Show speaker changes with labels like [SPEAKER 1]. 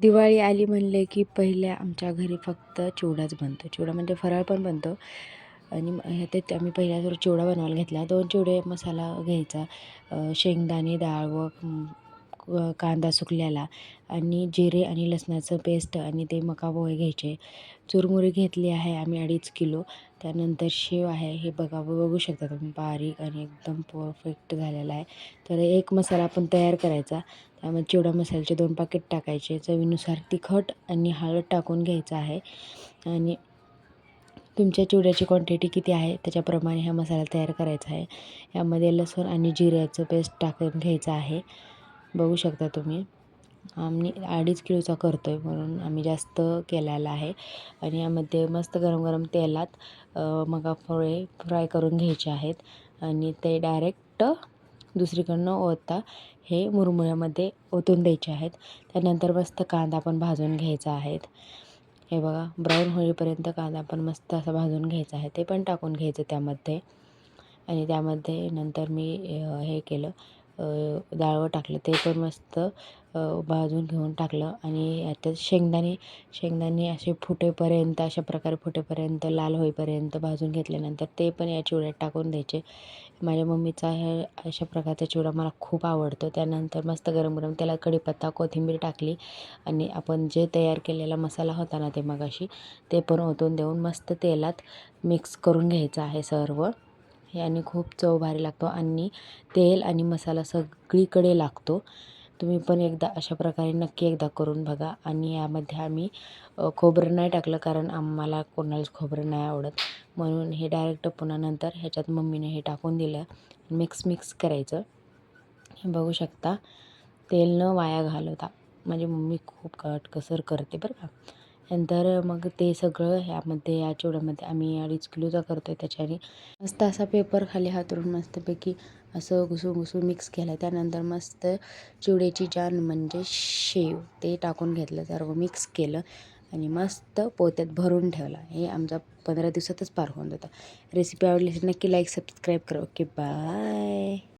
[SPEAKER 1] दिवाळी आली म्हणले की पहिल्या आमच्या घरी फक्त चिवडाच बनतो. चिवडा म्हणजे फराळ पण बनतो. आणि म- आम्ही आम्ही पहिल्यावर चिवडा बनवायला घेतला. दोन चिवडे मसाला घ्यायचा. शेंगदाणे डाळ व कांदा सुकलेला आणि जिरे आणि लसणाचं पेस्ट आणि ते मका पोहे घ्यायचे. चुरमुरी घेतली आहे आम्ही अडीच किलो. त्यानंतर शेव आहे. हे बघा बघू शकता तुम्ही. बारीक आणि एकदम परफेक्ट झालेला आहे. तर एक मसाला आपण तयार करायचा. त्यामध्ये चिवडा मसाल्याचे दोन पाकीट टाकायचे. चवीनुसार तिखट आणि हळद टाकून घ्यायचं आहे. आणि तुमच्या चिवड्याची क्वांटिटी किती आहे? त्याच्याप्रमाणे हा मसाला तयार करायचा आहे. यामध्ये लसूण आणि जिऱ्याचं पेस्ट टाकून घ्यायचं आहे. बघू शकता तुम्ही. आम्ही अडीच किलोचा करतो आहे म्हणून आम्ही जास्त केलेला आहे. आणि यामध्ये मस्त गरम गरम तेलात अ, मका फळे फ्राय करून घ्यायचे आहेत. आणि ते डायरेक्ट दुसरीकडनं ओतता. हे मुरमुऱ्यामध्ये ओतून द्यायचे आहेत. त्यानंतर मस्त कांदा पण भाजून घ्यायचा आहेत हे बघा ब्राऊन होईपर्यंत कांदा पण मस्त असा भाजून घ्यायचा आहे. ते पण टाकून घ्यायचं त्यामध्ये. आणि त्यामध्ये नंतर मी हे केलं. डाळवं टाकलं. ते पण मस्त भाजून घेऊन टाकलं आणि याच्यात शेंगदाणे शेंगदाणे असे फुटेपर्यंत अशा प्रकारे फुटेपर्यंत लाल होईपर्यंत भाजून घेतल्यानंतर ते पण या चिवड्यात टाकून द्यायचे. माझ्या मम्मीचा हे अशा प्रकारचा चिवडा मला खूप आवडतो. त्यानंतर मस्त गरम गरम त्याला कढीपत्ता कोथिंबीर टाकली आणि आपण जे तयार केलेला मसाला होता ना ते मगाशी ते पण ओतून देऊन मस्त तेलात मिक्स करून घ्यायचं आहे सर्व. याने खूप चव भारी लागतो आणि तेल आणि मसाला सगळीकडे लागतो. तुम्ही पण एकदा अशा प्रकारे नक्की एकदा करून बघा आणि यामध्ये आम्ही खोबरं नाही टाकलं कारण आम्हाला कोणालाच खोबरं नाही आवडत. म्हणून हे डायरेक्ट पुन्हा नंतर ह्याच्यात मम्मीने हे टाकून दिलं. मिक्स मिक्स करायचं. हे बघू शकता तेल न वाया घालवता. माझी मम्मी खूप काटकसर करते बरं का. नंतर मग ते सगळं ह्यामध्ये या चिवड्यामध्ये आम्ही अडीच किलोचा करतो आहे त्याच्याने. मस्त असा पेपर खाली हातरून मस्तपैकी असं घुसून घुसून मिक्स केलं त्यानंतर मस्त चिवड्याची जान म्हणजे शेव ते टाकून घेतलं सर्व मिक्स केलं आणि मस्त पोत्यात भरून ठेवला. हे आमचा पंधरा दिवसातच पार होऊन जातं. रेसिपी आवडली नक्की लाईक सबस्क्राईब करा. Okay bye